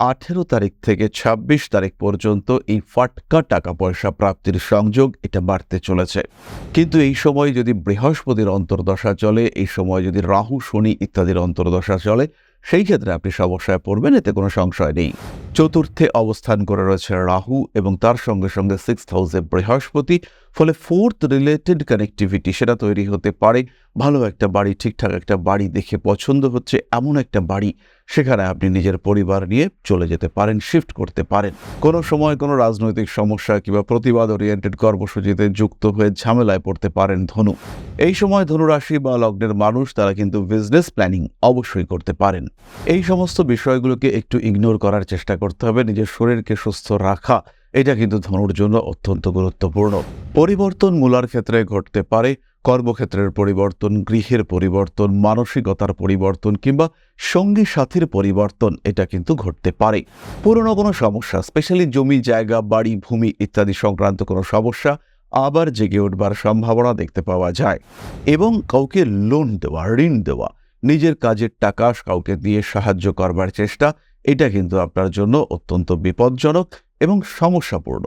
আঠেরো তারিখ থেকে ২৬ তারিখ পর্যন্ত এই ফাটকা টাকা পয়সা প্রাপ্তির সংযোগ এটা বাড়তে চলেছে। কিন্তু এই সময় যদি বৃহস্পতির অন্তর্দশা চলে, এই সময় যদি রাহু, শনি ইত্যাদির অন্তর্দশা চলে, সেই ক্ষেত্রে আপনি সমস্যায় পড়বেন, এতে কোনো সংশয় নেই। চতুর্থে অবস্থান করে রয়েছে রাহু এবং তার সঙ্গে সঙ্গে সিক্স হাউসে বৃহস্পতি। ফলে ফোর্থ রিলেটেড কানেক্টিভিটি সেটা তৈরি হতে পারে। ভালো একটা বাড়ি, ঠিকঠাক একটা বাড়ি দেখে পছন্দ হচ্ছে, এমন একটা বাড়ি সেখানে আপনি নিজের পরিবার নিয়ে চলে যেতে পারেন শিফট করতে পারেন। কোনো সময় কোনো রাজনৈতিক সমস্যা কিংবা প্রতিবাদ ওরিয়েন্টেড কর্মসূচিতে যুক্ত হয়ে ঝামেলায় পড়তে পারেন ধনু। এই সময় ধনুরাশি বা লগ্নের মানুষ তারা কিন্তু বিজনেস প্ল্যানিং অবশ্যই করতে পারেন। এই সমস্ত বিষয়গুলোকে একটু ইগনোর করার চেষ্টা করতে হবে, নিজের শরীরকে সুস্থ রাখা। এটা কিন্তু ধনুর জন্য অত্যন্ত গুরুত্বপূর্ণ। পরিবর্তন মূলার ক্ষেত্রে ঘটতে পারে, কর্মক্ষেত্রের পরিবর্তন, গৃহের পরিবর্তন, মানসিকতার পরিবর্তন কিংবা সঙ্গী সাথীর পরিবর্তন, এটা কিন্তু ঘটতে পারে। পুরনো কোনো সমস্যা, স্পেশালি জমি, জায়গা, বাড়ি, ভূমি ইত্যাদি সংক্রান্ত কোনো সমস্যা আবার জেগে উঠবার সম্ভাবনা দেখতে পাওয়া যায়। এবং কাউকে লোন দেওয়া, ঋণ দেওয়া, নিজের কাজের টাকা কাউকে দিয়ে সাহায্য করবার চেষ্টা এটা কিন্তু আপনার জন্য অত্যন্ত বিপজ্জনক এবং সমস্যাপূর্ণ।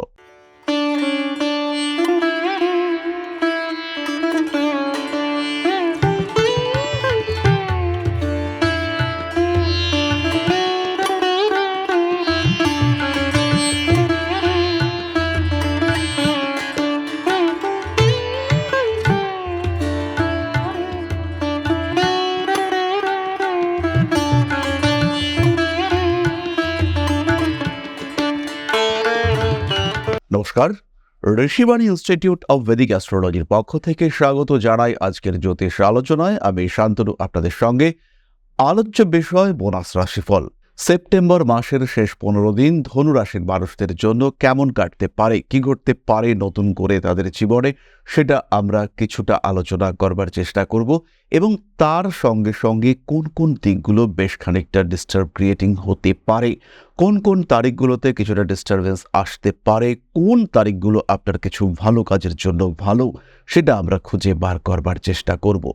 নমস্কার। ঋষিবাণী ইনস্টিটিউট অব ভেদিক অ্যাস্ট্রোলজির পক্ষ থেকে স্বাগত জানাই আজকের জ্যোতিষ আলোচনায়। আমি শান্তনু, আপনাদের সঙ্গে। আলোচ্য বিষয় বোনাস রাশিফল। সেপ্টেম্বর মাসের শেষ পনেরো দিন ধনুরাশির মানুষদের জন্য কেমন কাটতে পারে, কি ঘটতে পারে নতুন করে তাদের জীবনে, সেটা আমরা কিছুটা আলোচনা করবার চেষ্টা করব এবং তার সঙ্গে সঙ্গে কোন কোন দিকগুলো বেশ খানিকটা ডিস্টার্ব ক্রিয়েটিং হতে পারে, কোন কোন তারিখগুলোতে কিছুটা ডিস্টারবেন্স আসতে পারে, কোন তারিখগুলো আপনার কিছু ভালো কাজের জন্য ভালো, সেটা আমরা খুঁজে বার করবার চেষ্টা করব।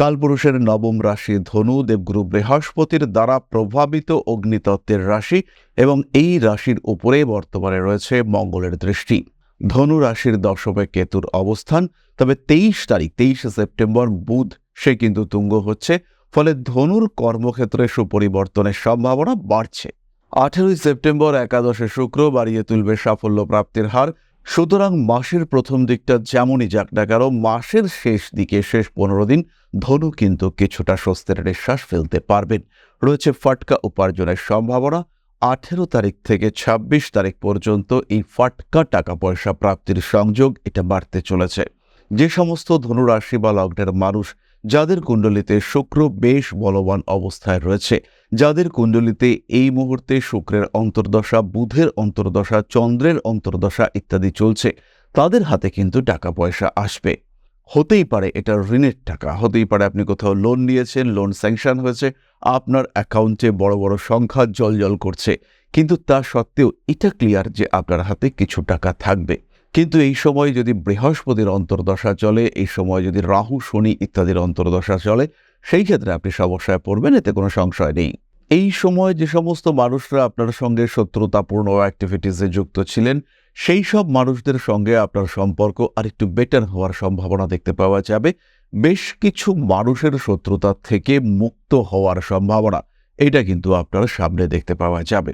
কালপুরুষের নবম রাশি ধনু, দেবগুরু বৃহস্পতির দ্বারা প্রভাবিত অগ্নিতত্ত্বের রাশি এবং এই রাশির উপরে বর্তমানে রয়েছে মঙ্গলের দৃষ্টি। ধনু রাশির দশমে কেতুর অবস্থান, তবে তেইশ তারিখ, তেইশে সেপ্টেম্বর বুধ, সে কিন্তু তুঙ্গ হচ্ছে, ফলে ধনুর কর্মক্ষেত্রে সুপরিবর্তনের সম্ভাবনা বাড়ছে। আঠেরোই সেপ্টেম্বর একাদশে শুক্র, বাড়িয়ে তুলবে সাফল্য প্রাপ্তির হার সুতরাং মাসের প্রথম দিকটা যেমনই যাক না কেন, মাসের শেষ দিকে শেষ পনেরো দিন ধনু কিন্তু কিছুটা স্বস্তির নিঃশ্বাস ফেলতে পারবেন। রয়েছে ফাটকা উপার্জনের সম্ভাবনা। আঠেরো তারিখ থেকে ২৬ তারিখ পর্যন্ত এই ফাটকা টাকা পয়সা প্রাপ্তির সংযোগ এটা বাড়তে চলেছে। যে সমস্ত ধনুরাশি বা লগ্নের মানুষ যাদের কুণ্ডলিতে শুক্র বেশ বলবান অবস্থায় রয়েছে, যাদের কুণ্ডলিতে এই মুহূর্তে শুক্রের অন্তর্দশা, বুধের অন্তর্দশা, চন্দ্রের অন্তর্দশা ইত্যাদি চলছে, তাদের হাতে কিন্তু টাকা পয়সা আসবে। হতেই পারে এটা ঋণের টাকা, হতেই পারে আপনি কোথাও লোন নিয়েছেন লোন স্যাংশন হয়েছে, আপনার অ্যাকাউন্টে বড় বড় সংখ্যা জল করছে, কিন্তু তা সত্ত্বেও এটা ক্লিয়ার যে আপনার হাতে কিছু টাকা থাকবে। কিন্তু এই সময় যদি বৃহস্পতির অন্তর্দশা চলে, এই সময় যদি রাহু, শনি ইত্যাদির অন্তর্দশা চলে, সেই ক্ষেত্রে আপনি সমস্যায় পড়বেন, এতে কোনো সংশয় নেই। এই সময় যে সমস্ত মানুষরা আপনার সঙ্গে শত্রুতাপূর্ণ অ্যাক্টিভিটিসে যুক্ত ছিলেন, সেই সব মানুষদের সঙ্গে আপনার সম্পর্ক আরেকটু বেটার হওয়ার সম্ভাবনা দেখতে পাওয়া যাবে। বেশ কিছু মানুষের শত্রুতা থেকে মুক্ত হওয়ার সম্ভাবনা, এটা কিন্তু আপনার সামনে দেখতে পাওয়া যাবে।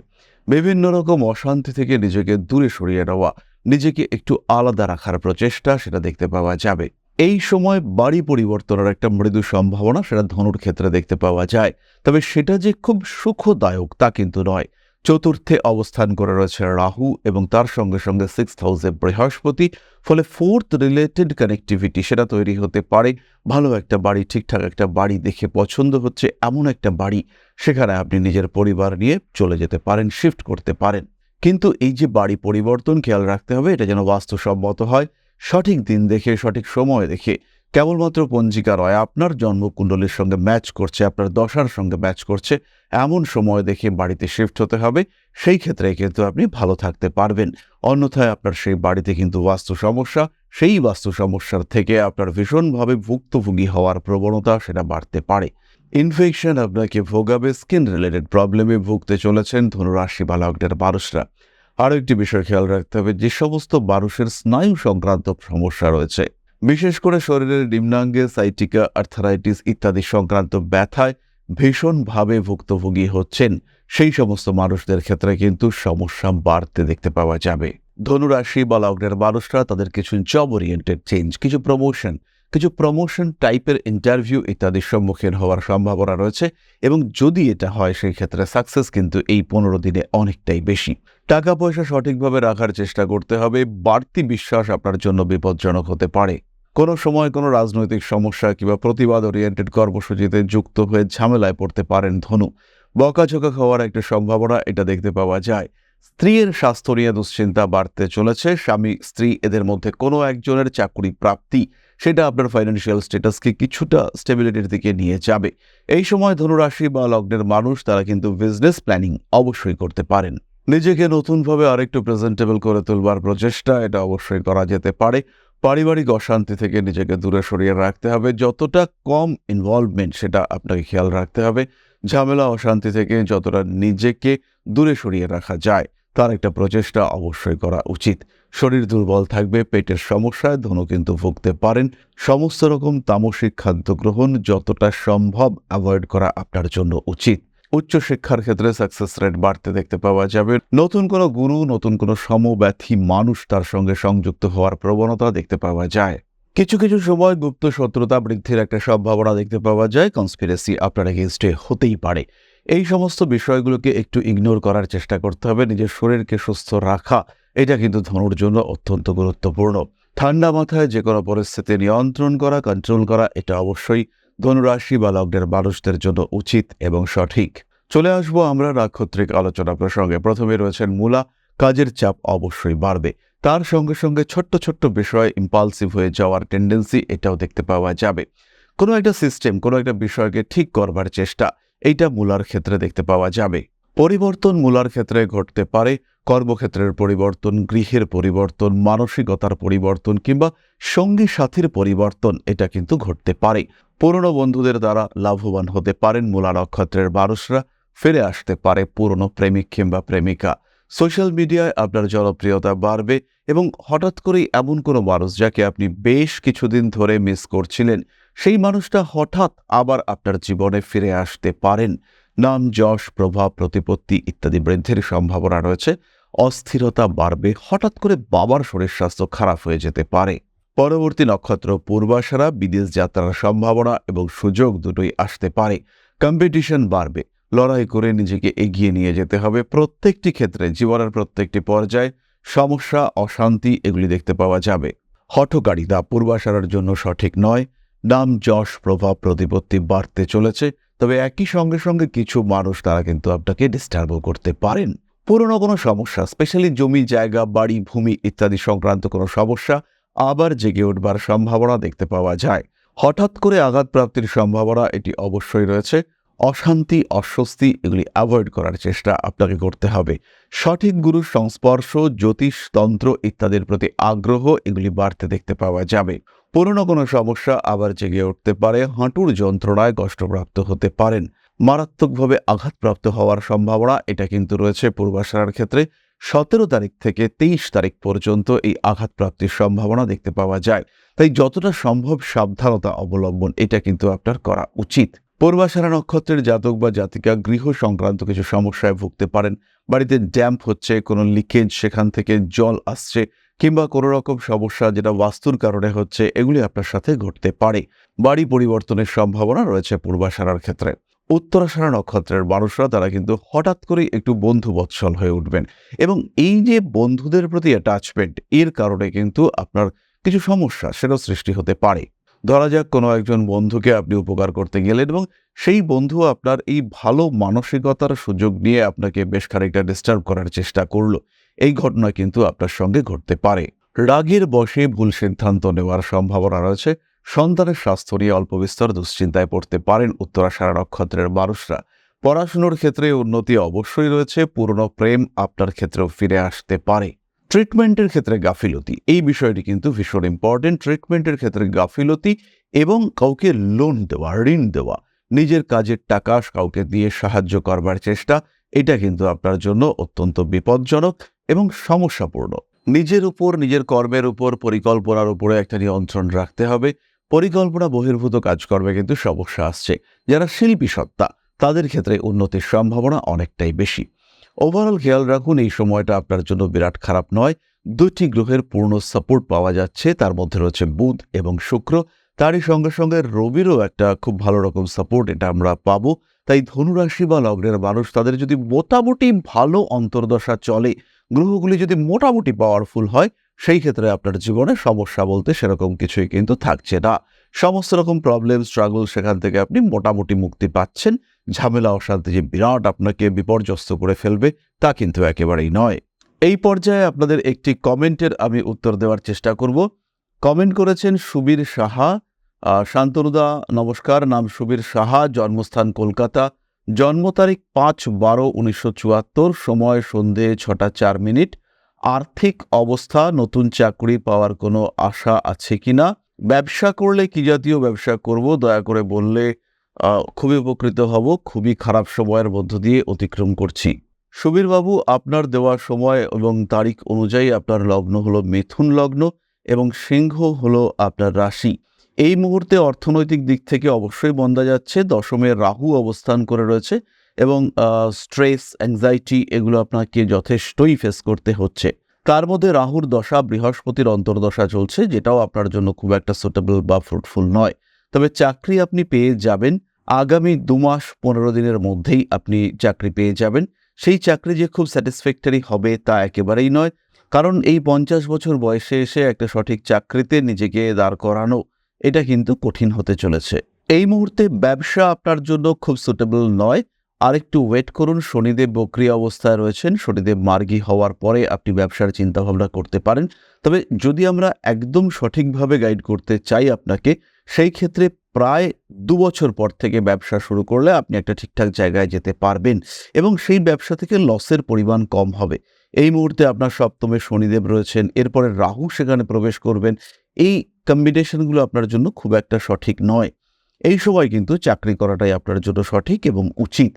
বিভিন্ন রকম অশান্তি থেকে নিজেকে দূরে সরিয়ে নেওয়া নিজেকে একটু আলাদা রাখার প্রচেষ্টা সেটা দেখতে পাওয়া যাবে। এই সময় বাড়ি পরিবর্তনের একটা মৃদু সম্ভাবনা সেটা ধনুর ক্ষেত্রে দেখতে পাওয়া যায়। তবে সেটা যে খুব সুখদায়ক তা কিন্তু নয়। চতুর্থে অবস্থান করে রয়েছে রাহু এবং তার সঙ্গে সঙ্গে সিক্স হাউসে বৃহস্পতি, ফলে ফোর্থ রিলেটেড কানেক্টিভিটি সেটা তৈরি হতে পারে। ভালো একটা বাড়ি, ঠিকঠাক একটা বাড়ি দেখে পছন্দ হচ্ছে এমন একটা বাড়ি। সেখানে আপনি নিজের পরিবার নিয়ে চলে যেতে পারেন শিফট করতে পারেন। কিন্তু এই যে বাড়ি পরিবর্তন খেয়াল রাখতে হবে, এটা যেন বাস্তুসম্মত হয়, সঠিক দিন দেখে, সঠিক সময় দেখে। কেবলমাত্র পঞ্জিকা রয় আপনার জন্মকুণ্ডলীর সঙ্গে ম্যাচ করছে, আপনার দশার সঙ্গে ম্যাচ করছে, এমন সময় দেখে বাড়িতে শিফট হতে হবে, সেই ক্ষেত্রে কিন্তু আপনি ভালো থাকতে পারবেন। অন্যথায় আপনার সেই বাড়িতে কিন্তু বাস্তু সমস্যা সেই বাস্তু সমস্যার থেকে আপনার ভীষণভাবে ভুক্তভোগী হওয়ার প্রবণতা সেটা বাড়তে পারে। ইনফেকশন আপনাকে ভোগাবে স্কিন রিলেটেড প্রবলেমে ভুগতে চলেছেন ধনুরাশি বা লগ্নের মানুষরা। আরও একটি বিষয় খেয়াল রাখতে হবে, যে সমস্ত মানুষের স্নায়ু সংক্রান্ত সমস্যা রয়েছে। বিশেষ করে শরীরের নিম্নাঙ্গে সাইটিকা আর্থারাইটিস ইত্যাদি সংক্রান্ত ব্যথায় ভীষণভাবে ভুক্তভোগী হচ্ছেন। সেই সমস্ত মানুষদের ক্ষেত্রে কিন্তু সমস্যা বাড়তে দেখতে পাওয়া যাবে। ধনুরাশি বা লগ্নের মানুষরা তাদের কিছু জব ওরিয়েন্টেড চেঞ্জ কিছু প্রমোশন কিছু প্রমোশন টাইপের ইন্টারভিউ ইত্যাদির সম্মুখীন হওয়ার সম্ভাবনা রয়েছে এবং যদি এটা হয়, সেই ক্ষেত্রে সাকসেস কিন্তু এই পনেরো দিনে অনেকটাই বেশি। টাকা পয়সা সঠিকভাবে রাখার চেষ্টা করতে হবে, বাড়তি বিশ্বাস আপনার জন্য বিপজ্জনক হতে পারে। কোনো সময় কোনো রাজনৈতিক সমস্যা কিংবা প্রতিবাদ ওরিয়েন্টেড কর্মসূচিতে যুক্ত হয়ে ঝামেলায় পড়তে পারেন ধনু। বকাঝোকা খাওয়ার একটা সম্ভাবনা এটা দেখতে পাওয়া যায়। স্ত্রীর স্বাস্থ্য নিয়ে দুশ্চিন্তা বাড়তে চলেছে। স্বামী, স্ত্রী এদের মধ্যে কোনো একজনের চাকুরি প্রাপ্তি, সেটা আপনার ফাইন্যান্সিয়াল স্ট্যাটাসকে কিছুটা স্টেবিলিটির দিকে নিয়ে যাবে। এই সময় ধনুরাশি বা লগ্নের মানুষ, তারা কিন্তু বিজনেস প্ল্যানিং অবশ্যই করতে পারেন। নিজেকে নতুনভাবে আরেকটু প্রেজেন্টেবল করে তুলবার প্রচেষ্টা, এটা অবশ্যই করা যেতে পারে। পারিবারিক অশান্তি থেকে নিজেকে দূরে সরিয়ে রাখতে হবে। যতটা কম ইনভলভমেন্ট সেটা আপনাকে খেয়াল রাখতে হবে। ঝামেলা অশান্তি থেকে যতটা নিজেকে দূরে সরিয়ে রাখা যায়, তার একটা প্রচেষ্টা অবশ্যই করা উচিত। শরীর দুর্বল থাকবে, পেটের সমস্যায় ধনু কিন্তু ভুগতে পারেন। সমস্ত রকম তামসিক খাদ্য গ্রহণ যতটা সম্ভব অ্যাভয়েড করা আপনার জন্য উচিত। উচ্চশিক্ষার ক্ষেত্রে সাকসেস রেট বাড়তে দেখতে পাওয়া যাবে। নতুন কোনো গুরু, নতুন কোনো সমব্যথী মানুষ তার সঙ্গে সংযুক্ত হওয়ার প্রবণতা দেখতে পাওয়া যায়। কিছু কিছু সময় গুপ্ত শত্রুতা বৃদ্ধির একটা সম্ভাবনা দেখতে পাওয়া যায়। কনস্পিরেসি আপনার এগেনস্টে হতেই পারে। এই সমস্ত বিষয়গুলোকে একটু ইগনোর করার চেষ্টা করতে হবে। নিজের শরীরকে সুস্থ রাখা, এটা কিন্তু ধনুর জন্য অত্যন্ত গুরুত্বপূর্ণ। ঠান্ডা মাথায় যে কোনো পরিস্থিতি নিয়ন্ত্রণ করা কন্ট্রোল করা, এটা অবশ্যই ধনুরাশি বা লগ্নের মানুষদের জন্য উচিত এবং সঠিক। চলে আসব আমরা নাক্ষত্রিক আলোচনা প্রসঙ্গে। প্রথমে রয়েছেন মূলা। কাজের চাপ অবশ্যই বাড়বে। তার সঙ্গে সঙ্গে ছোট্ট ছোট্ট বিষয়ে ইম্পালসিভ হয়ে যাওয়ার টেন্ডেন্সি এটাও দেখতে পাওয়া যাবে। কোনো একটা সিস্টেম কোনো একটা বিষয়কে ঠিক করবার চেষ্টা, এইটা মূলার ক্ষেত্রে দেখতে পাওয়া যাবে। পরিবর্তন মূলার ক্ষেত্রে ঘটতে পারে, কর্মক্ষেত্রের পরিবর্তন, গৃহের পরিবর্তন, মানসিকতার পরিবর্তন কিংবা সঙ্গী সাথীর পরিবর্তন, এটা কিন্তু ঘটতে পারে। পুরনো বন্ধুদের দ্বারা লাভবান হতে পারেন মূলা নক্ষত্রের মানুষরা, ফিরে আসতে পারে পুরনো প্রেমিক কিংবা প্রেমিকা। সোশ্যাল মিডিয়ায় আপনার জনপ্রিয়তা বাড়বে এবং হঠাৎ করেই এমন কোনো মানুষ যাকে আপনি বেশ কিছুদিন ধরে মিস করছিলেন, সেই মানুষটা হঠাৎ আবার আপনার জীবনে ফিরে আসতে পারেন। নাম, যশ, প্রভাব, প্রতিপত্তি ইত্যাদি বৃদ্ধির সম্ভাবনা রয়েছে। অস্থিরতা বাড়বে, হঠাৎ করে বাবার শরীর স্বাস্থ্য খারাপ হয়ে যেতে পারে। পরবর্তী নক্ষত্র পূর্বাশারা, বিদেশ যাত্রার সম্ভাবনা এবং সুযোগ দুটোই আসতে পারে। কম্পিটিশন বাড়বে লড়াই করে নিজেকে এগিয়ে নিয়ে যেতে হবে। প্রত্যেকটি ক্ষেত্রে, জীবনের প্রত্যেকটি পর্যায়ে সমস্যা, অশান্তি এগুলি দেখতে পাওয়া যাবে। হঠকারিতা পূর্বাশারার জন্য সঠিক নয়। নাম, যশ, প্রভাব, প্রতিপত্তি বাড়তে চলেছে। তবে একই সঙ্গে সঙ্গে কিছু মানুষ তারা কিন্তু আপনাকে ডিস্টার্বও করতে পারেন। পুরনো কোনো সমস্যা স্পেশালি জমি, জায়গা, বাড়ি, ভূমি ইত্যাদি সংক্রান্ত কোনো সমস্যা আবার জেগে উঠবার সম্ভাবনা দেখতে পাওয়া যায়। হঠাৎ করে আঘাতপ্রাপ্তির সম্ভাবনা এটি অবশ্যই রয়েছে। অশান্তি, অস্বস্তি এগুলি অ্যাভয়েড করার চেষ্টা আপনাকে করতে হবে। সঠিক গুরুর সংস্পর্শ, জ্যোতিষ, তন্ত্র ইত্যাদির প্রতি আগ্রহ এগুলি বাড়তে দেখতে পাওয়া যাবে। পুরনো কোনো সমস্যা আবার জেগে উঠতে পারে, হাঁটুর যন্ত্রণায় কষ্টপ্রাপ্ত হতে পারেন। মারাত্মকভাবে আঘাতপ্রাপ্ত হওয়ার সম্ভাবনা এটা কিন্তু রয়েছে পূর্বাশার ক্ষেত্রে। সতেরো তারিখ থেকে তেইশ তারিখ পর্যন্ত এই আঘাতপ্রাপ্তির সম্ভাবনা দেখতে পাওয়া যায়। তাই যতটা সম্ভব সাবধানতা অবলম্বন এটা কিন্তু আপনার করা উচিত। পূর্বাশারা নক্ষত্রের জাতক বা জাতিকা গৃহ সংক্রান্ত কিছু সমস্যায় ভুগতে পারেন। বাড়িতে ড্যাম্প হচ্ছে, কোনো লিকেজ, সেখান থেকে জল আসছে কিংবা কোনো রকম সমস্যা যেটা বাস্তুর কারণে হচ্ছে, এগুলি আপনার সাথে ঘটতে পারে। বাড়ি পরিবর্তনের সম্ভাবনা রয়েছে পূর্বাশারার ক্ষেত্রে। উত্তরাশারা নক্ষত্রের মানুষরা তারা কিন্তু হঠাৎ করেই একটু বন্ধু বৎসল হয়ে উঠবেন এবং এই যে বন্ধুদের প্রতি অ্যাটাচমেন্ট এর কারণে কিন্তু আপনার কিছু সমস্যা সেটাও সৃষ্টি হতে পারে। ধরা যাক কোনো একজন বন্ধুকে আপনি উপকার করতে গেলেন এবং সেই বন্ধু আপনার এই ভালো মানসিকতার সুযোগ নিয়ে আপনাকে বেশ খানিকটা ডিস্টার্ব করার চেষ্টা করল। এই ঘটনা কিন্তু আপনার সঙ্গে ঘটতে পারে। রাগের বসে ভুল সিদ্ধান্ত নেওয়ার সম্ভাবনা রয়েছে। সন্তানের স্বাস্থ্য নিয়ে অল্প বিস্তর দুশ্চিন্তায় পড়তে পারেন উত্তরাশারা নক্ষত্রের মানুষরা। পড়াশুনোর ক্ষেত্রে উন্নতি অবশ্যই রয়েছে, পুরনো প্রেম আপনার ক্ষেত্রেও ফিরে আসতে পারে। ট্রিটমেন্টের ক্ষেত্রে গাফিলতি। এই বিষয়টি কিন্তু ভীষণ ইম্পর্টেন্ট ট্রিটমেন্টের ক্ষেত্রে গাফিলতি এবং কাউকে লোন দেওয়া, ঋণ দেওয়া, নিজের কাজের টাকা কাউকে দিয়ে সাহায্য করবার চেষ্টা, এটা কিন্তু আপনার জন্য অত্যন্ত বিপজ্জনক এবং সমস্যাপূর্ণ। নিজের উপর, নিজের কর্মের উপর, পরিকল্পনার উপরে একটা নিয়ন্ত্রণ রাখতে হবে। পরিকল্পনা বহির্ভূত কাজকর্মে কিন্তু সমস্যা আসছে। যারা শিল্পী সত্তা, তাদের ক্ষেত্রে উন্নতির সম্ভাবনা অনেকটাই বেশি। ওভারঅল খেয়াল রাখুন, এই সময়টা আপনার জন্য বিরাট খারাপ নয়। দুটি গ্রহের পূর্ণ সাপোর্ট পাওয়া যাচ্ছে, তার মধ্যে রয়েছে বুধ এবং শুক্র। তারই সঙ্গে সঙ্গে রবিরও একটা খুব ভালো রকম সাপোর্ট এটা আমরা পাবো। তাই ধনুরাশি বা লগ্নের মানুষ, তাদের যদি মোটামুটি ভালো অন্তর্দশা চলে, গ্রহগুলি যদি মোটামুটি পাওয়ারফুল হয়, সেই ক্ষেত্রে আপনার জীবনে সমস্যা বলতে সেরকম কিছুই কিন্তু থাকছে না। সমস্ত রকম প্রবলেম স্ট্রাগল সেখান থেকে আপনি মোটামুটি মুক্তি পাচ্ছেন। ঝামেলা, অশান্তি যে বিরাট আপনাকে বিপর্যস্ত করে ফেলবে, তা কিন্তু একেবারেই নয়। এই পর্যায়ে আপনাদের একটি কমেন্টের আমি উত্তর দেওয়ার চেষ্টা করব। কমেন্ট করেছেন সুবীর সাহা শান্তনুদা, নমস্কার, নাম সুবীর সাহা, জন্মস্থান কলকাতা। জন্ম তারিখ পাঁচ বারো উনিশশো চুয়াত্তর, সময় সন্ধে ছটা চার মিনিট। আর্থিক অবস্থা, নতুন চাকরি পাওয়ার কোনো আশা আছে কিনা? ব্যবসা করলে কি জাতীয় ব্যবসা করব? দয়া করে বললে খুবই উপকৃত হব, খুবই খারাপ সময়ের মধ্য দিয়ে অতিক্রম করছি। সুবীরবাবু, আপনার দেওয়া সময় এবং তারিখ অনুযায়ী আপনার লগ্ন হলো মিথুন লগ্ন এবং সিংহ হলো আপনার রাশি। এই মুহূর্তে অর্থনৈতিক দিক থেকে অবশ্যই বন্ধা যাচ্ছে, দশমে রাহু অবস্থান করে রয়েছে এবং স্ট্রেস, অ্যাংজাইটি এগুলো আপনাকে যথেষ্টই ফেস করতে হচ্ছে। তার মধ্যে রাহুর দশা বৃহস্পতির অন্তর্দশা চলছে, যেটাও আপনার জন্য খুব একটা সুটেবল বা ফ্রুটফুল নয়। তবে চাকরি আপনি পেয়ে যাবেন। আগামী দু মাস পনেরো দিনের মধ্যেই আপনি চাকরি পেয়ে যাবেন। সেই চাকরি যে খুব স্যাটিসফ্যাক্টরি হবে তা একেবারেই নয়। কারণ এই পঞ্চাশ বছর বয়সে এসে একটা সঠিক চাকরিতে নিজেকে দাঁড় করানো, এটা কিন্তু কঠিন হতে চলেছে। এই মুহূর্তে ব্যবসা আপনার জন্য খুব সুটেবল নয়। আরেকটু ওয়েট করুন। শনিদেব বক্রি অবস্থায় রয়েছেন। শনিদেব মার্গী হওয়ার পরে আপনি ব্যবসার চিন্তাভাবনা করতে পারেন। তবে যদি আমরা একদম সঠিকভাবে গাইড করতে চাই আপনাকে, সেই ক্ষেত্রে প্রায় দু বছর পর থেকে ব্যবসা শুরু করলে আপনি একটা ঠিকঠাক জায়গায় যেতে পারবেন এবং সেই ব্যবসা থেকে লসের পরিমাণ কম হবে। এই মুহূর্তে আপনার সপ্তমে শনিদেব রয়েছেন, এরপরে রাহু সেখানে প্রবেশ করবেন। এই কম্বিনেশনগুলো আপনার জন্য খুব একটা সঠিক নয়। এই সময় কিন্তু চাকরি করাটাই আপনার জন্য সঠিক এবং উচিত।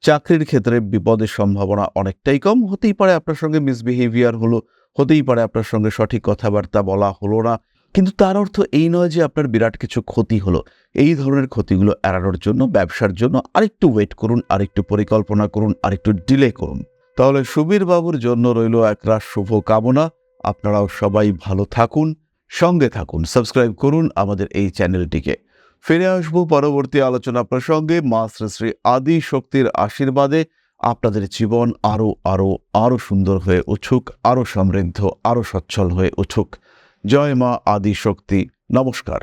চাকরির ক্ষেত্রে বিপদের সম্ভাবনা অনেকটাই কম। হতেই পারে আপনার সঙ্গে মিসবিহেভিয়ার হলো, হতেই পারে আপনার সঙ্গে সঠিক কথাবার্তা বলা হলো না। কিন্তু তার অর্থ এই নয় যে আপনার বিরাট কিছু ক্ষতি হলো। এই ধরনের ক্ষতিগুলো এড়ানোর জন্য, ব্যবসার জন্য আরেকটু ওয়েট করুন, আরেকটু পরিকল্পনা করুন, আরেকটু ডিলে করুন। তাহলে সুবীর বাবুর জন্য রইল একরাশ শুভ কামনা। আপনারাও সবাই ভালো থাকুন, সঙ্গে থাকুন সাবস্ক্রাইব করুন আমাদের এই চ্যানেলটিকে ফিরে আসব পরবর্তী আলোচনা প্রসঙ্গে। মা শ্রী আদি শক্তির আশীর্বাদে আপনাদের জীবন আরও আরও আরও সুন্দর হয়ে উঠুক আরও সমৃদ্ধ আরও সচ্ছল হয়ে উঠুক। জয় মা আদি শক্তি। নমস্কার।